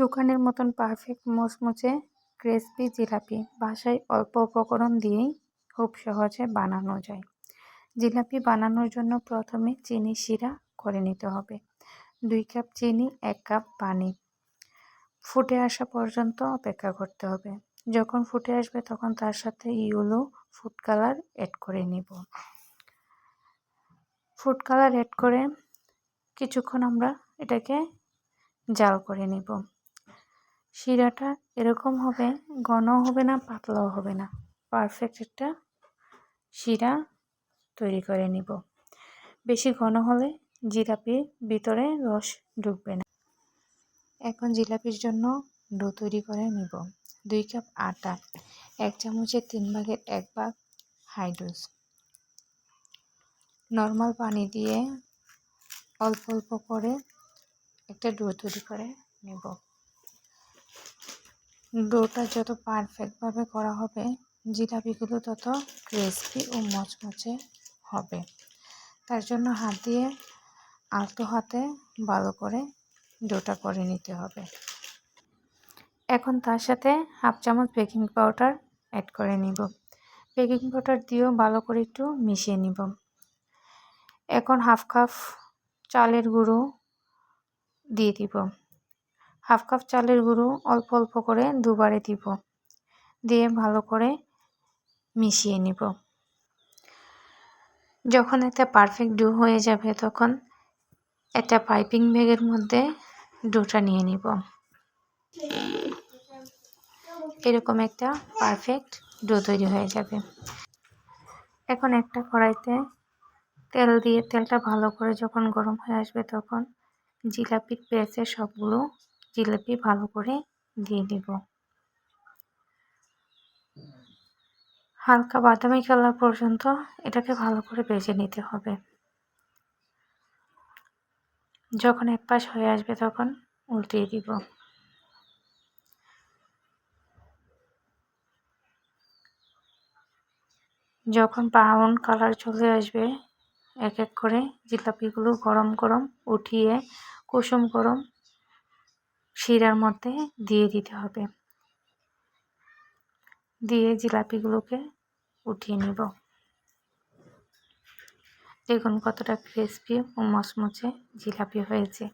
দোকানের মতন পারফেক্ট মচমচে ক্রিসপি জিলাপি। বাসায় অল্প উপকরণ দিয়েই খুব সহজে বানানো যায়। জিলাপি বানানোর জন্য প্রথমে চিনি শিরা করে নিতে হবে। দুই কাপ চিনি, এক কাপ পানি। ফুটে আসা পর্যন্ত অপেক্ষা করতে হবে। যখন ফুটে আসবে তখন তার সাথে ইউলো ফুড কালার অ্যাড করে নিব। ফুড কালার অ্যাড করে কিছুক্ষণ আমরা এটাকে জাল করে নিব। শিরাটা এরকম হবে ঘন হবে না, পাতলাও হবে না। পারফেক্ট একটা শিরা তৈরি করে নিব। বেশি ঘন হলে জিলাপির ভিতরে রস ঢুকবে না। এখন জিলাপির জন্য ডো তৈরি করে নিব দুই কাপ আটা, এক চামচের তিন ভাগের এক ভাগ হাইড্রোস নর্মাল পানি দিয়ে অল্প অল্প করে একটা ডো তৈরি করে নেব। ডোটা যত পারফেক্টভাবে করা হবে, জিলাপিগুলো তত ক্রিসপি ও মচমচে হবে। তার জন্য হাত দিয়ে আলতো হাতে ভালো করে ডোটা করে নিতে হবে। এখন তার সাথে হাফ চামচ বেকিং পাউডার অ্যাড করে নিব। বেকিং পাউডার দিয়েও ভালো করে একটু মিশিয়ে নিব। এখন হাফ কাপ চালের গুঁড়ো দিয়ে দিব। হাফ কাপ চালের গুঁড়ো অল্প অল্প করে দুবারে দিব। দিয়ে ভালো করে মিশিয়ে নিব। যখন একটা পারফেক্ট ডো হয়ে যাবে, তখন একটা পাইপিং ব্যাগের মধ্যে ডোটা নিয়ে নিব। এরকম একটা পারফেক্ট ডো তৈরি হয়ে যাবে। এখন একটা কড়াইতে তেল দিয়ে, তেলটা ভালো করে যখন গরম হয়ে আসবে, তখন জিলাপির পেঁচে সবগুলো জিলাপি ভালো করে দিয়ে দিব। হালকা বাদামি কালার পর্যন্ত এটাকে ভালো করে বেজে নিতে হবে। যখন এক পাশ হয়ে আসবে তখন উল্টিয়ে দিব। যখন ব্রাউন কালার চলে আসবে, এক এক করে জিলাপিগুলো গরম গরম উঠিয়ে কুসুম গরম শিরার মধ্যে দিয়ে দিতে হবে। দিয়ে জিলাপিগুলোকে উঠিয়ে নিব। দেখুন কতটা ক্রিসপি ও মচমচে জিলাপি হয়েছে।